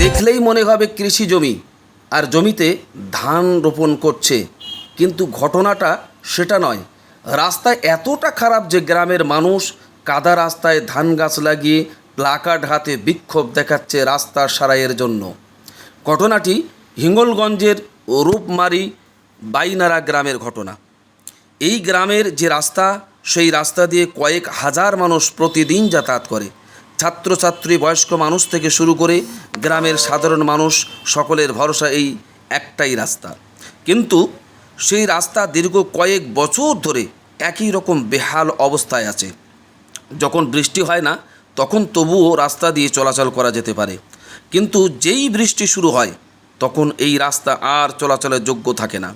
দেখলেই মনে হবে কৃষি জমি, আর জমিতে ধান রোপণ করছে। কিন্তু ঘটনাটা সেটা নয়। রাস্তা এতটা খারাপ যে গ্রামের মানুষ কাদা রাস্তায় ধান গাছ লাগিয়ে প্লাকার্ড হাতে বিক্ষোভ দেখাচ্ছে রাস্তার সারাইয়ের জন্য। ঘটনাটি হিঙ্গলগঞ্জের রূপমারি বাইনারা গ্রামের ঘটনা। এই গ্রামের যে রাস্তা, সেই রাস্তা দিয়ে কয়েক হাজার মানুষ প্রতিদিন যাতায়াত করে। ছাত্রছাত্রী, বয়স্ক মানুষ থেকে শুরু করে গ্রামের সাধারণ মানুষ সকলের ভরসা এই একটাই রাস্তা। কিন্তু সেই রাস্তা দীর্ঘ কয়েক বছর ধরে একই রকম বেহাল অবস্থায় আছে। যখন বৃষ্টি হয় না, তখন তবুও রাস্তা দিয়ে চলাচল করা যেতে পারে। কিন্তু যেই বৃষ্টি শুরু হয়, তখন এই রাস্তা আর চলাচলের যোগ্য থাকে না।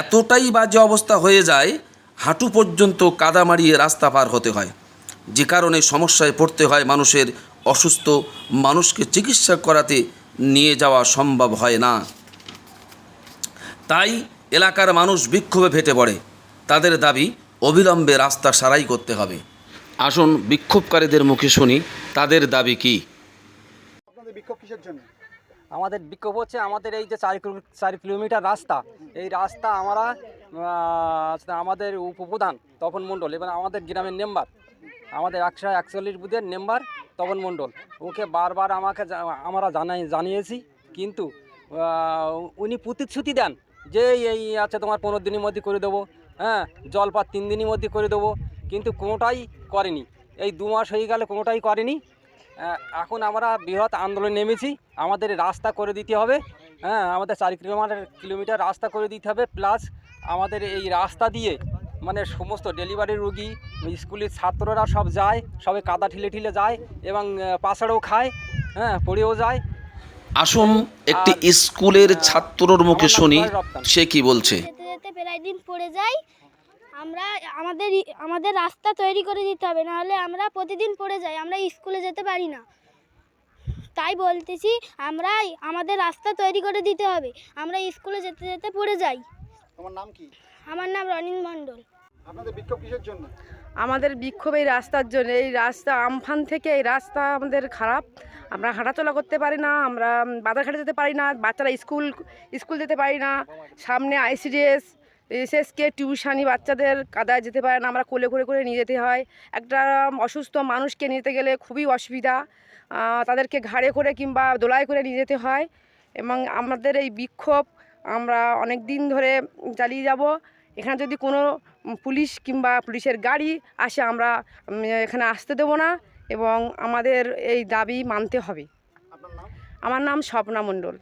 এতটাই বাজে অবস্থা হয়ে যায়, হাঁটু পর্যন্ত কাদা মারিয়ে রাস্তা পার হতে হয়। যে কারণে সমস্যায় পড়তে হয় মানুষের অসুস্থ মানুষকে চিকিৎসা করাতে নিয়ে যাওয়া সম্ভব হয় না। তাই এলাকার মানুষ বিক্ষোভে ফেটে পড়ে। তাদের দাবি অবিলম্বে রাস্তা সারাই করতে হবে। আসুন বিক্ষোভকারীদের মুখে শুনি তাদের দাবি কি? আপনাদের বিক্ষোভ কিসের জন্য? আমাদের বিক্ষোভ হচ্ছে আমাদের এই যে চার কিলো- চার কিলোমিটার রাস্তা। এই রাস্তা আমরা আমাদের উপপ্রধান তপন মণ্ডল এবং আমাদের গ্রামের মেম্বার। আমাদের একশো একচল্লিশ বুথের মেম্বার তপন মণ্ডল। ওকে বারবার আমাকে আমরা জানাই, জানিয়েছি, কিন্তু উনি প্রতিশ্রুতি দেন যে এই আছে তোমার পনেরো দিনের মধ্যে করে দেবো হ্যাঁ জলপাত তিন দিনের মধ্যে করে দেবো, কিন্তু কোনোটাই করেনি। এই দু মাস হয়ে গেলে কোনোটাই করেনি। এখন আমরা বৃহৎ আন্দোলন নেমেছি, আমাদের রাস্তা করে দিতে হবে হ্যাঁ আমাদের চার কিলোমিটার কিলোমিটার রাস্তা করে দিতে হবে, প্লাস আমাদের এই রাস্তা দিয়ে মানে সমস্ত ডেলিভারি রুগী স্কুলের ছাত্ররা সব যায় সবে কাদা ঠিলে ঠিলে যায় এবং পাশাড়েও খায় হ্যাঁ পড়েও যায়। আসুন একটি স্কুলের ছাত্রর মুখে শুনি সে কি বলছে? যেতে যেতে প্রায় দিন পড়ে যাই আমরা আমাদের ই- আমাদের রাস্তা তৈরি করে দিতে হবে নাহলে আমরা প্রতিদিন পড়ে যাই আমরা স্কুলে যেতে পারি না। তাই বলতেছি আমরা আমাদের রাস্তা তৈরি করে দিতে হবে আমরা স্কুলে যেতে যেতে পড়ে যাই। তোমার নাম কি? আমার নাম রনিন মণ্ডল। আপনাদের বিক্ষোভ কিসের জন্য? আমাদের বিক্ষোভ এই রাস্তার জন্য। এই রাস্তা আমফান থেকে এই রাস্তা আমাদের খারাপ। আমরা হাঁটাচলা করতে পারি না আমরা বাজারঘাটে যেতে পারি না বাচ্চারা স্কুল স্কুল যেতে পারি না। সামনে আইসিডিএস এসএসকে টিউশানি বাচ্চাদের কাদায় যেতে পারে না। আমরা কোলে করে করে নিয়ে যেতে হয়। একটা অসুস্থ মানুষকে নিতে গেলে খুবই অসুবিধা। তাদেরকে ঘাড়ে করে কিংবা দোলায় করে নিয়ে যেতে হয়। এবং আমাদের এই বিক্ষোভ আমরা অনেক দিন ধরে চালিয়ে যাব। এখানে যদি কোনো পুলিশ কিংবা পুলিশের গাড়ি আসে আমরা এখানে আসতে দেবো না এবং আমাদের এই দাবি মানতে হবে। আমার নাম স্বপ্না মণ্ডল।